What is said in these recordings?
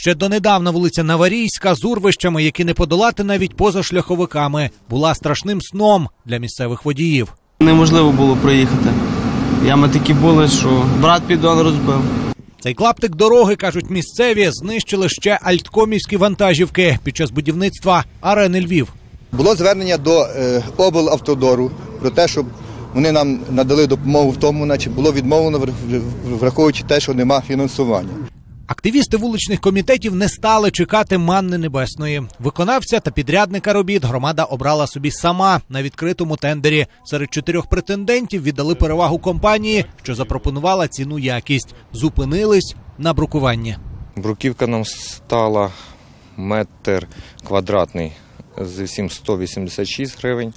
Ще донедавна вулиця Наварійська з урвищами, які не подолати навіть поза шляховиками, була страшним сном для місцевих водіїв. Неможливо було проїхати. Ями такі були, що брат піддон розбив. Цей клаптик дороги, кажуть місцеві, знищили ще альткомівські вантажівки під час будівництва арени Львів. Було звернення до е, облавтодору про те, щоб вони нам надали допомогу в тому, наче було відмовлено, враховуючи те, що нема фінансування. Активісти вуличних комітетів не стали чекати манни небесної. Виконавця та підрядника робіт громада обрала собі сама на відкритому тендері. Серед чотирьох претендентів віддали перевагу компанії, що запропонувала ціну якість. Зупинились на брукуванні. Бруківка нам стала метр квадратний з всім 186 гривень,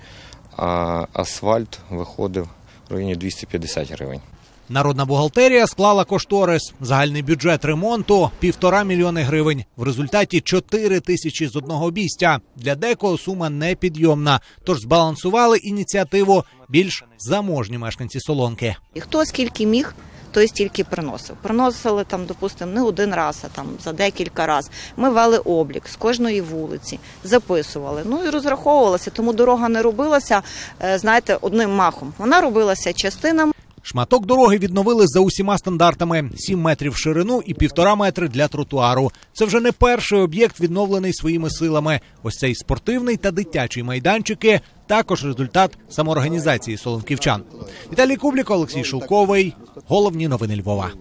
а асфальт виходив в районі 250 гривень. Народна бухгалтерія склала кошторис. Загальний бюджет ремонту півтора мільйони гривень. В результаті чотири тисячі з одного обійстя. Для декого сума непідйомна. Тож збалансували ініціативу більш заможні мешканці солонки. І хто скільки міг, той стільки приносив. Приносили там, допустимо, не один раз, а там за декілька раз. Ми вели облік з кожної вулиці, записували. Ну і розраховувалося, тому дорога не робилася, е, знаєте, одним махом. Вона робилася частинами. Шматок дороги відновили за усіма стандартами: 7 метрів ширину і півтора метри для тротуару. Це вже не перший об'єкт, відновлений своїми силами. Ось цей спортивний та дитячий майданчики. Також результат самоорганізації солонківчан. Віталій Кубліко, Олексій Шулковий, Головні новини Львова.